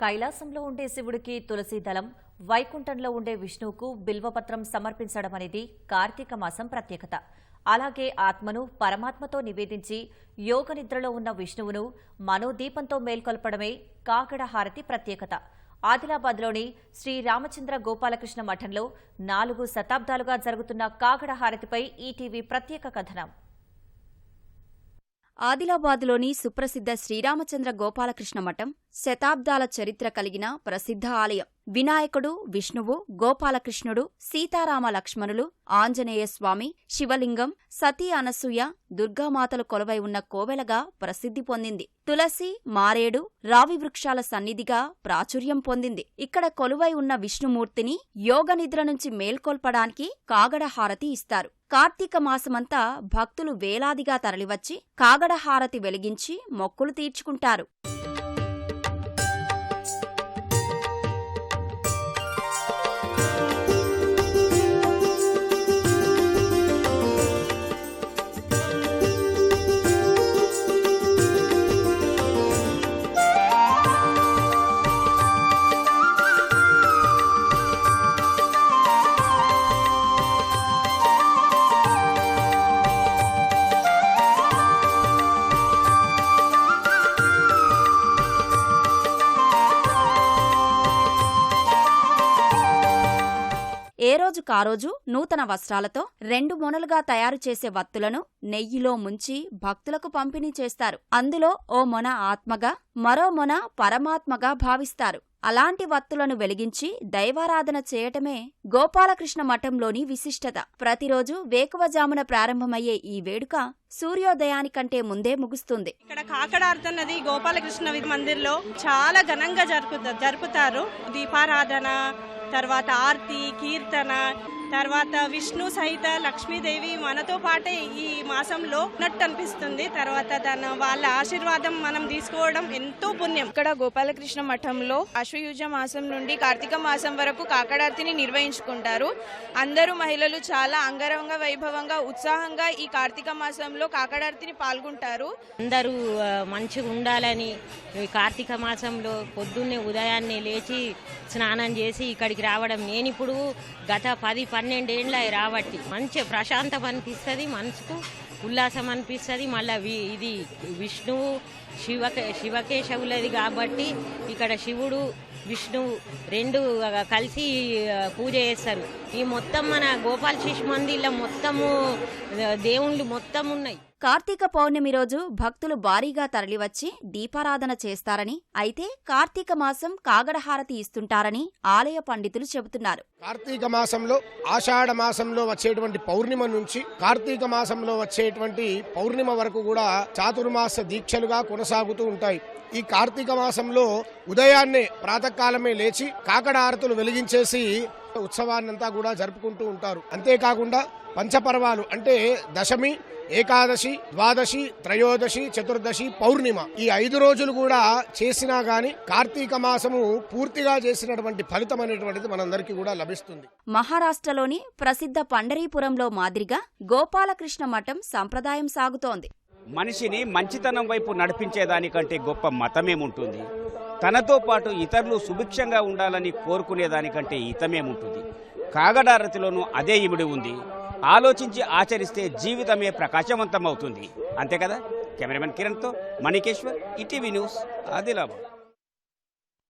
కైలాసంలో ఉండే శివుడికి తులసీదళం వైకుంఠంలో ఉండే విష్ణువుకు బిల్వపత్రం సమర్పించడం అనేది కార్తీక మాసం ప్రత్యేకత. అలాగే ఆత్మను పరమాత్మతో నివేదించి యోగ నిద్రలో ఉన్న విష్ణువును మనోదీపంతో మేల్కొల్పడమే కాకడ హారతి ప్రత్యేకత. ఆదిలాబాద్లోని శ్రీ రామచంద్ర గోపాలకృష్ణ మఠంలో నాలుగు శతాబ్దాలుగా జరుగుతున్న కాకడ హారతిపై ఈటీవీ ప్రత్యేక కథనం. ఆదిలాబాద్లోని సుప్రసిద్ధ శ్రీరామచంద్ర గోపాలకృష్ణ మఠం శతాబ్దాల చరిత్ర కలిగిన ప్రసిద్ధ ఆలయం. వినాయకుడు విష్ణువు గోపాలకృష్ణుడు సీతారామ లక్ష్మణులు ఆంజనేయ స్వామి శివలింగం సతీ అనసూయ దుర్గామాతలు కొలువై ఉన్న కోవెలగా ప్రసిద్ధి పొందింది. తులసి మారేడు రావి వృక్షాల సన్నిధిగా ప్రాచుర్యం పొందింది. ఇక్కడ కొలువై ఉన్న విష్ణుమూర్తిని యోగ నిద్ర నుంచి మేల్కొల్పడానికి కాగడ హారతి ఇస్తారు. కార్తీక మాసమంతా భక్తులు వేలాదిగా తరలివచ్చి కాగడ హారతి వెలిగించి మొక్కులు తీర్చుకుంటారు. ఏ రోజు కారోజు నూతన వస్త్రాలతో రెండు మొనలుగా తయారు చేసే వత్తులను నెయ్యిలో ముంచి భక్తులకు పంపిణీ చేస్తారు. అందులో ఓ మొన ఆత్మగా మరో మొన పరమాత్మగా భావిస్తారు. అలాంటి వత్తులను వెలిగించి దైవారాధన చేయటమే గోపాలకృష్ణ మఠంలోని విశిష్టత. ప్రతిరోజు వేకువజామున ప్రారంభమయ్యే ఈ వేడుక సూర్యోదయానికంటే ముందే ముగుస్తుంది. ఇక్కడ కాకడాడుతున్నది గోపాలకృష్ణ మందిర్లో చాలా ఘనంగా జరుపు జరుపుతారు. దీపారాధన తర్వాత ఆర్తి కీర్తన తర్వాత విష్ణు సహిత లక్ష్మీదేవి మనతో పాటే ఈ మాసంలో ఉన్నట్టు అనిపిస్తుంది తర్వాత తన వాళ్ళ ఆశీర్వాదం మనం తీసుకోవడం ఎంతో పుణ్యం. ఇక్కడ గోపాలకృష్ణ మఠంలో అశ్వయుజ మాసం నుండి కార్తీక మాసం వరకు కాకడార్తిని నిర్వహించుకుంటారు. అందరూ మహిళలు చాలా అంగరంగ వైభవంగా ఉత్సాహంగా ఈ కార్తీక మాసంలో కాకడార్తిని పాల్గొంటారు. అందరూ మంచిగా ఉండాలని ఈ కార్తీక మాసంలో పొద్దున్నే ఉదయాన్నే లేచి స్నానం చేసి ఇక్కడికి రావడం. నేను ఇప్పుడు గత పది పన్నెండేండ్ల రాబట్టి. మంచి ప్రశాంతం అనిపిస్తుంది మనసుకు ఉల్లాసం అనిపిస్తుంది. మళ్ళీ ఇది విష్ణువు శివకే శివకేశవులది కాబట్టి ఇక్కడ శివుడు విష్ణువు రెండు కలిసి పూజ చేస్తారు. ఈ మొత్తం మన గోపాల శిష్ మందిర్లో మొత్తము దేవుళ్ళు మొత్తం ఉన్నాయి కార్తీక పౌర్ణమి రోజు భక్తులు భారీగా తరలివచ్చి దీపారాధన చేస్తారని అయితే కార్తీక మాసం కాగడహారతి ఇస్తుంటారని ఆలయ పండితులు చెబుతున్నారు. కార్తీక మాసంలో ఆషాఢ మాసంలో వచ్చేటువంటి పౌర్ణిమ నుంచి కార్తీక మాసంలో వచ్చేటువంటి పౌర్ణిమ వరకు కూడా చాతుర్మాస దీక్షలుగా కొనసాగుతూ ఉంటాయి. ఈ కార్తీక మాసంలో ఉదయాన్నే ప్రాతకాలమే లేచి కాకడ హారతులు వెలిగించేసి ఉత్సవాన్నంతా కూడా జరుపుకుంటూ ఉంటారు. అంతేకాకుండా పంచపర్వాలు అంటే దశమి ఏకాదశి ద్వాదశి త్రయోదశి చతుర్దశి పౌర్ణిమ ఈ ఐదు రోజులు కూడా చేసినా గాని కార్తీక మాసము పూర్తిగా చేసినటువంటి ఫలితం అనేటువంటిది మనందరికీ కూడా లభిస్తుంది. మహారాష్ట్రలోని ప్రసిద్ధ పండరీపురంలో మాదిరిగా గోపాలకృష్ణ మఠం సంప్రదాయం సాగుతోంది. మనిషిని మంచితనం వైపు నడిపించేదానికంటే గొప్ప మతమేముంటుంది? తనతో పాటు ఇతరులు సుభిక్షంగా ఉండాలని కోరుకునేదానికంటే హితమేముంటుంది? కాగడారతిలోనూ అదే ఇమిడి ఉంది. ఆలోచించి ఆచరిస్తే జీవితమే ప్రకాశవంతం అవుతుంది అంతే కదా? కెమెరామెన్ కిరణ్తో మణికేశ్వర్ ఈటీవీ న్యూస్ ఆదిలాబాద్.